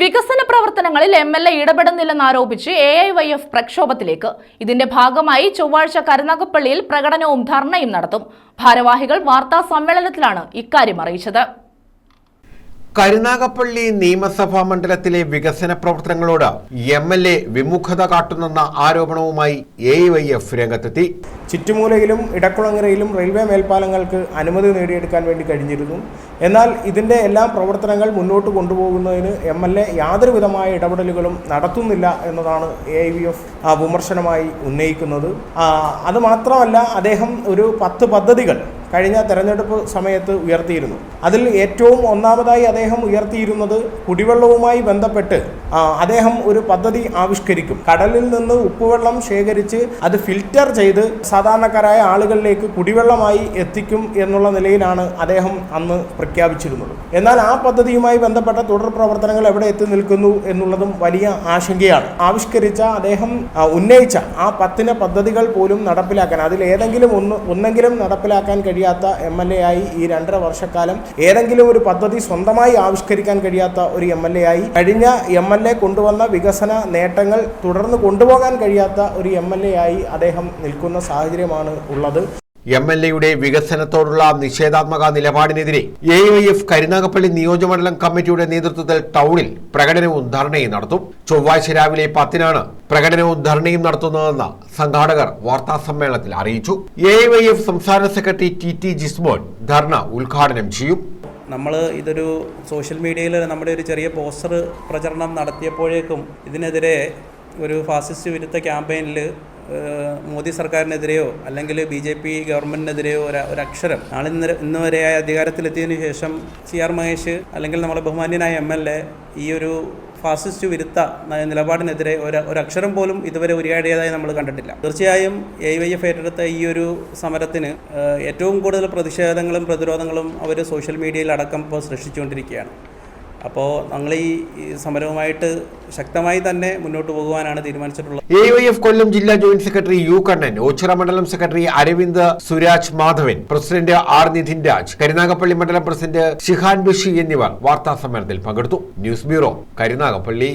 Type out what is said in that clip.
വികസന പ്രവർത്തനങ്ങളിൽ M L A ഇടപെടുന്നില്ലെന്ന് ആരോപിച്ച് എ ഐ വൈ എഫ് പ്രക്ഷോഭത്തിലേക്ക്. ഇതിന്റെ ഭാഗമായി ചൊവ്വാഴ്ച കരുനാഗപ്പള്ളിയിൽ പ്രകടനവും ധർണയും നടത്തും. ഭാരവാഹികൾ വാർത്താ സമ്മേളനത്തിലാണ് ഇക്കാര്യം അറിയിച്ചത്. കരുനാഗപ്പള്ളി നിയമസഭാ മണ്ഡലത്തിലെ വികസന പ്രവർത്തനങ്ങളോട് എം എൽ എ വിമുഖത കാട്ടുന്നെന്ന ആരോപണവുമായി എ വൈ എഫ് രംഗത്തെത്തി. ചുറ്റുമൂലയിലും ഇടക്കുളങ്ങരയിലും റെയിൽവേ മേൽപ്പാലങ്ങൾക്ക് അനുമതി നേടിയെടുക്കാൻ വേണ്ടി കഴിഞ്ഞിരുന്നു. എന്നാൽ ഇതിന്റെ എല്ലാ പ്രവർത്തനങ്ങൾ മുന്നോട്ട് കൊണ്ടുപോകുന്നതിന് എം എൽ എ യാതൊരുവിധമായ ഇടപെടലുകളും നടത്തുന്നില്ല എന്നതാണ് എ വി എഫ് വിമർശനമായി ഉന്നയിക്കുന്നത്. അതുമാത്രമല്ല അത് മാത്രമല്ല അദ്ദേഹം ഒരു പത്ത് പദ്ധതികൾ കഴിഞ്ഞ തെരഞ്ഞെടുപ്പ് സമയത്ത് ഉയർത്തിയിരുന്നു. അതിൽ ഏറ്റവും ഒന്നാമതായി അദ്ദേഹം ഉയർത്തിയിരുന്നത് കുടിവെള്ളവുമായി ബന്ധപ്പെട്ട് അദ്ദേഹം ഒരു പദ്ധതി ആവിഷ്കരിക്കും. കടലിൽ നിന്ന് ഉപ്പുവെള്ളം ശേഖരിച്ച് അത് ഫിൽറ്റർ ചെയ്ത് സാധാരണക്കാരായ ആളുകളിലേക്ക് കുടിവെള്ളമായി എത്തിക്കും എന്നുള്ള നിലയിലാണ് അദ്ദേഹം അന്ന് പ്രഖ്യാപിച്ചിരുന്നത്. എന്നാൽ ആ പദ്ധതിയുമായി ബന്ധപ്പെട്ട തുടർ പ്രവർത്തനങ്ങൾ എവിടെ എത്തി നിൽക്കുന്നു എന്നുള്ളതും വലിയ ആശങ്കയാണ്. ആവിഷ്കരിച്ച അദ്ദേഹം ഉന്നയിച്ച ആ പത്തിന് പദ്ധതികൾ പോലും നടപ്പിലാക്കാൻ അതിൽ ഏതെങ്കിലും ഒന്ന് ഒന്നെങ്കിലും നടപ്പിലാക്കാൻ കഴിയാത്ത എം എൽ എ ആയി ഈ രണ്ടര വർഷക്കാലം ഏതെങ്കിലും ഒരു പദ്ധതി സ്വന്തമായി ആവിഷ്കരിക്കാൻ കഴിയാത്ത ഒരു എം എൽ എ ആയി കഴിഞ്ഞ എം എൽ എ കൊണ്ടുവന്ന വികസന നേട്ടങ്ങൾ തുടർന്ന് കൊണ്ടുപോകാൻ കഴിയാത്ത ഒരു എം എൽ എ ആയി അദ്ദേഹം നിൽക്കുന്ന സാഹചര്യമാണ് ഉള്ളത്. എം എൽ എയുടെ വികസനത്തോടുള്ള നിഷേധാത്മക നിലപാടിനെതിരെ എ ഐ എഫ് കരുനാഗപ്പള്ളി നിയോജകമണ്ഡലം കമ്മിറ്റിയുടെ നേതൃത്വത്തിൽ ടൗണിൽ പ്രകടനവും ധർണയും നടത്തും. ചൊവ്വാഴ്ച രാവിലെ പത്തിനാണ് പ്രകടനവും ധർണയും നടത്തുന്നതെന്ന് സംഘാടകർ വാർത്താ സമ്മേളനത്തിൽ അറിയിച്ചു എ സംസ്ഥാന secretary T T Jismon dharna ഉദ്ഘാടനം ചെയ്യും. നമ്മൾ ഇതൊരു സോഷ്യൽ മീഡിയയിൽ നമ്മുടെ ഒരു ചെറിയ പോസ്റ്റർ പ്രചരണം നടത്തിയപ്പോഴേക്കും ഇതിനെതിരെ ഒരു ഫാസിസ്റ്റ് വിരുദ്ധ ക്യാമ്പയിനിൽ മോദി സർക്കാരിനെതിരെയോ അല്ലെങ്കിൽ ബി ജെ പി ഗവൺമെന്റിനെതിരെയോ ഒരു അക്ഷരം. നാളെ ഇന്ന് ഇന്ന് വരെയായ അധികാരത്തിലെത്തിയതിനു ശേഷം സി ആർ മഹേഷ് അല്ലെങ്കിൽ നമ്മുടെ ബഹുമാന്യനായ എം എൽ എ ഈ ഒരു ഫാസിസ്റ്റ് വിരുദ്ധ നിലപാടിനെതിരെ ഒരു ഒരക്ഷരം പോലും ഇതുവരെ ഉരിയാടിയതായി നമ്മൾ കണ്ടിട്ടില്ല. തീർച്ചയായും എ വൈ എഫ് ഏറ്റെടുത്ത ഈ ഒരു സമരത്തിന് ഏറ്റവും കൂടുതൽ പ്രതിഷേധങ്ങളും പ്രതിരോധങ്ങളും അവർ സോഷ്യൽ മീഡിയയിൽ അടക്കം ഇപ്പോൾ സൃഷ്ടിച്ചുകൊണ്ടിരിക്കുകയാണ്. അപ്പോൾ ഞങ്ങൾ ഈ സമരവുമായിട്ട് ശക്തമായി തന്നെ മുന്നോട്ട് പോകുവാനാണ് തീരുമാനിച്ചിട്ടുള്ളത്. എ എഫ് കൊല്ലം ജില്ലാ joint secretary U Kannan Oachira മണ്ഡലം secretary Aravind Suraj Madhavan president R Nidhin Raj Karunagappally മണ്ഡലം പ്രസിഡന്റ് ഷിഹാൻ ബഷി എന്നിവർ വാർത്താ സമ്മേളനത്തിൽ പങ്കെടുത്തു. News bureau Karunagappally.